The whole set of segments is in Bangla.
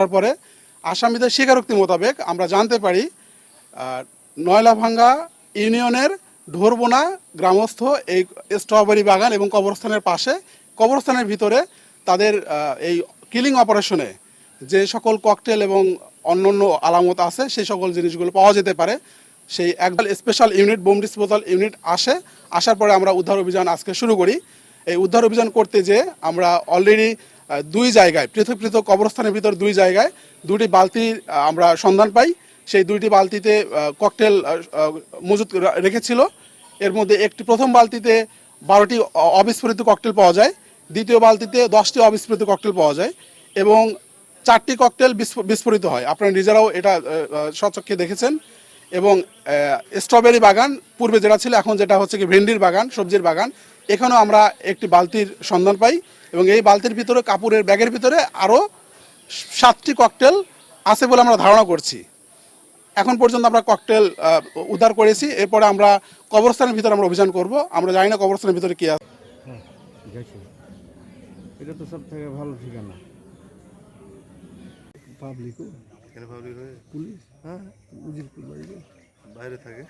তারপরে আসামিদের স্বীকারোক্তি মোতাবেক আমরা জানতে পারি নয়লাভাঙ্গা ইউনিয়নের ঢোরবোনা গ্রামস্থ এই স্ট্রবেরি বাগান এবং কবরস্থানের পাশে, কবরস্থানের ভিতরে তাদের এই কিলিং অপারেশনে যে সকল ককটেল এবং অন্যান্য আলামত আছে, সেই সকল জিনিসগুলো পাওয়া যেতে পারে। সেই একদল special unit bomb disposal unit আসে। আসার পরে আমরা উদ্ধার অভিযান আজকে শুরু করি। এই উদ্ধার অভিযান করতে যে আমরা অলরেডি দুই জায়গায়, পৃথক পৃথক কবরস্থানের ভিতর দুই জায়গায় দুটি বালতি আমরা সন্ধান পাই। সেই দুইটি বালতিতে ককটেল মজুত রেখেছিল। এর মধ্যে একটি প্রথম বালতিতে বারোটি অবিস্ফোরিত ককটেল পাওয়া যায়। দ্বিতীয় বালতিতে দশটি অবিস্ফোরিত ককটেল পাওয়া যায় এবং চারটি ককটেল বিস্ফো- বিস্ফোরিত হয়। আপনারা নিজেরাও এটা স্বচক্ষে দেখেছেন। এবং স্ট্রবেরি বাগান পূর্বে যেটা ছিল, এখন যেটা হচ্ছে কি, ভেন্ডির বাগান, সবজির বাগান। এখানেও আমরা একটি বালতির সন্ধান পাই এবং এই বালতির ভিতরে কাপড়ের ব্যাগের ভিতরে আরও সাতটি ককটেল আছে বলে আমরা ধারণা করছি। এখন পর্যন্ত আমরা ককটেল উদ্ধার করেছি। এরপরে আমরা কবরস্থানের ভিতরে আমরা অভিযান করব। আমরা জানি না কবরস্থানের ভিতরে কী আছে। হ্যাঁ এটা তো সব থেকে ভালো ঠিকানা। পাবলিকও কেন পাবলিক হয়ে? পুলিশ? হ্যাঁ। বাইরে থাকে।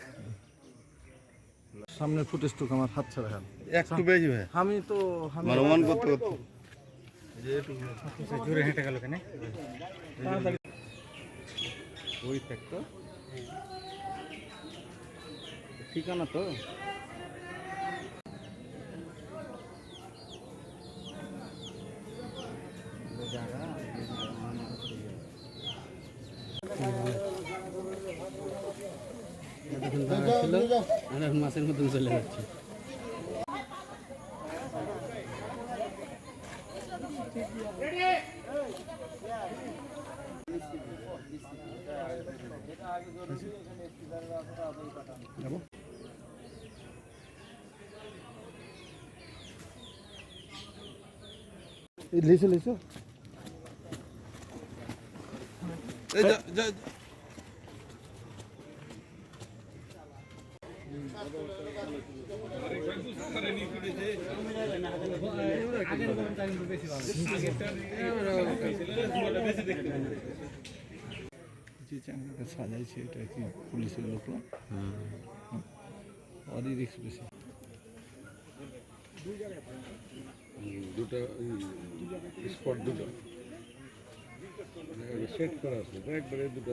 সামনের ফুটেজটুকু আমার হাত ছাড়া হাত একটু বেশি ভাই। আমি তো আমি মানে অনুমান করতে করতে। জোরে হেঁটে গেল কেন? ওই একটা ঠিকানা তো। এখন মাছের মতন চলে যাচ্ছে। লিসো লিসো। যা যা যে চ্যানেলটা সাজাইছে এটা কি পুলিশের লোকরা অরি রিক্স বেশি দুটো স্পট দুটো সেট করা আছে একবারে দুটো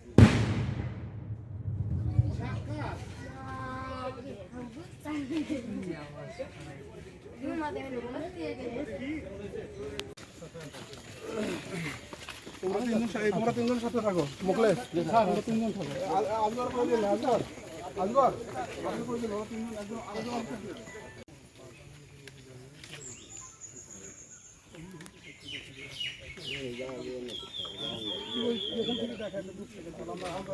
তোমরা তিনজন সাথে থাকো মোকলেশ তোমরা তিনজন থাকো আজগর করে দিলে আজগর আজগর থেকে দেখা চলো, আমরা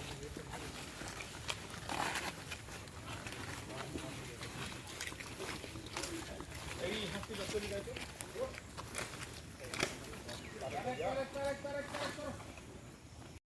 চলে গেছে